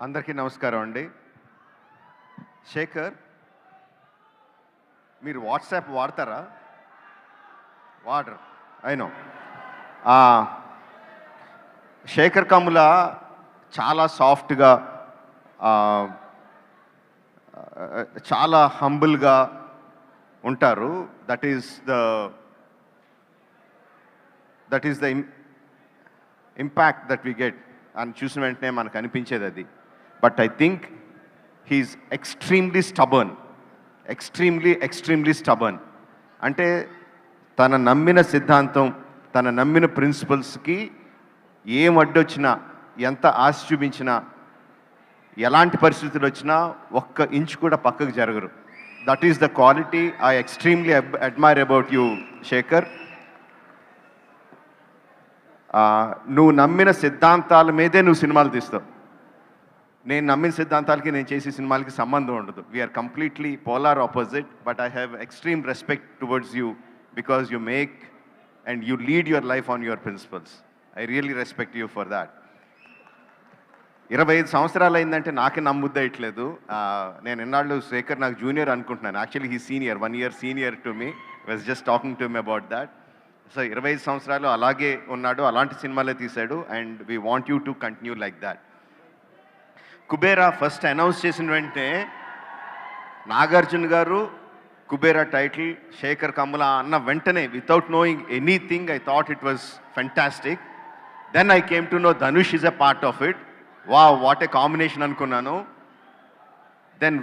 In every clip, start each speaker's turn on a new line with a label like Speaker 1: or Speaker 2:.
Speaker 1: అందరికీ నమస్కారం అండి. శేఖర్ మీరు వాట్సాప్ వాడతారా? వాడరు అయినో శేఖర్ కమ్ముల చాలా సాఫ్ట్గా చాలా హంబుల్గా ఉంటారు. That is the that is the impact that we get. అని చూసిన వెంటనే మనకు అనిపించేది అది. But I think he's extremely stubborn extremely extremely stubborn అంటే తన నమ్మిన సిద్ధాంతం తన నమ్మిన ప్రిన్సిపల్స్కి ఏం అడ్డొచ్చినా ఎంత ఆశ చూపించినా ఎలాంటి పరిస్థితులు వచ్చినా ఒక్క ఇంచు కూడా పక్కకు జరగరు. That is the quality I extremely admire about you Shekhar నువ్వు నమ్మిన సిద్ధాంతాల మీదే నువ్వు సినిమాలు తీస్తావు. నేను నమ్మిన సిద్ధాంతాలకి నేను చేసే సినిమాలకి సంబంధం ఉండదు. We're completely polar opposite but I have extreme respect towards you because you make and you lead your life on your principles I really respect you for that ఇరవై ఐదు సంవత్సరాలు అయిందంటే నాకే నమ్ముద్దయట్లేదు నేను ఎన్నాళ్ళు శేఖర్ నాకు జూనియర్ అనుకుంటున్నాను. Actually he senior one year senior to me was just talking to me about that so ఇరవై ఐదు సంవత్సరాలు అలాగే ఉన్నాడు అలాంటి సినిమాలే తీశాడు and we want you to continue like that Kubera first announce చేసిన వెంటనే నాగార్జున గారు కుబేరా టైటిల్ శేఖర్ కమల అన్న వెంటనే without knowing anything I thought it was fantastic then I came to know Dhanush is a part of it wa what a combination అనుకున్నాను. Then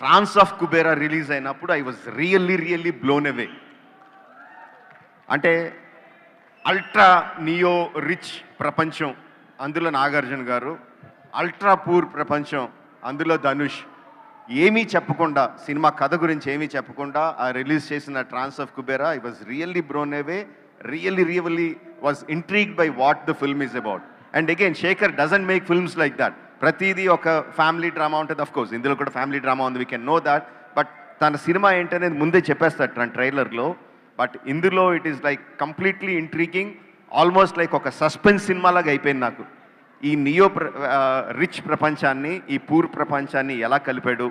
Speaker 1: trance of Kubera release అయినప్పుడు I was really really blown away అంటే ultra neo rich ప్రపంచం అందులో నాగార్జున గారు ultra poor ప్రపంచం అందులో ధనుష్. ఏమీ చెప్పకుండా సినిమా కథ గురించి ఏమీ చెప్పకుండా ఆ రిలీజ్ చేసిన trance of Kubera I was really blown away really really was intrigue by what the film is about and again Shekhar doesn't make films like that ప్రతిదీ ఒక ఫ్యామిలీ డ్రామా ఉంటుంది అఫ్ కోర్స్ ఇందులో కూడా family drama ఉంది we can know that but తన సినిమా ఏంటనేది ముందే చెప్పేస్తాడు తన ట్రైలర్లో. బట్ ఇందులో it is like completely intriguing almost like ఒక సస్పెన్స్ సినిమా లాగా అయిపోయింది నాకు. ఈ నియో ప్ర రిచ్ ప్రపంచాన్ని ఈ పూర్ ప్రపంచాన్ని ఎలా కలిపాడు?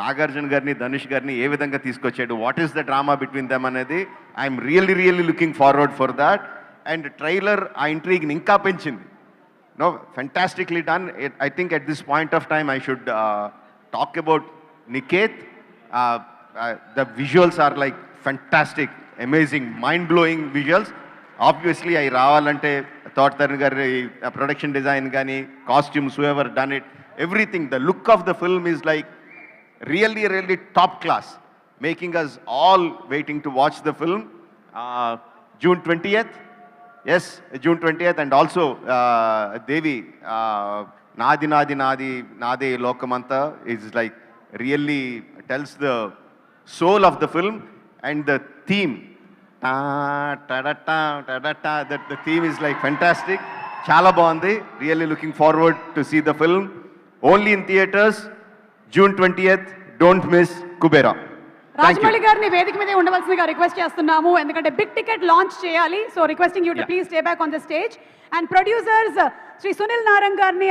Speaker 1: నాగార్జున గారిని ధనుష్ గారిని ఏ విధంగా తీసుకొచ్చాడు? What is the drama between them అనేది I'm really really looking forward for that and trailer ఆ ఇంట్రీగ్ని ఇంకా పెంచింది. No fantastically done I think at this point of time I should talk about Niketh the visuals are like fantastic amazing mind blowing visuals obviously అవి రావాలంటే తోట తరుణ్ గారి production design కానీ costumes ever done it everything the look of the film is like really really top class making us all waiting to watch the film June twentieth yes June twentieth and also Devi uh, నాది నాది నాది నాదే ఈ లోకమంతా is like really tells the soul of the film and the theme that the theme is like fantastic చాలా బాగుంది. Really looking forward to see the film only in theatres June twentieth don't miss Kubera
Speaker 2: Rajamouli గారిని వేదిక మీద ఉండవలసిందిగా request చేస్తున్నాము. ఎందుకంటే big ticket launch చేయాలి. So requesting you to. Please stay back on the stage and producers Shri Sunil Narang గారిని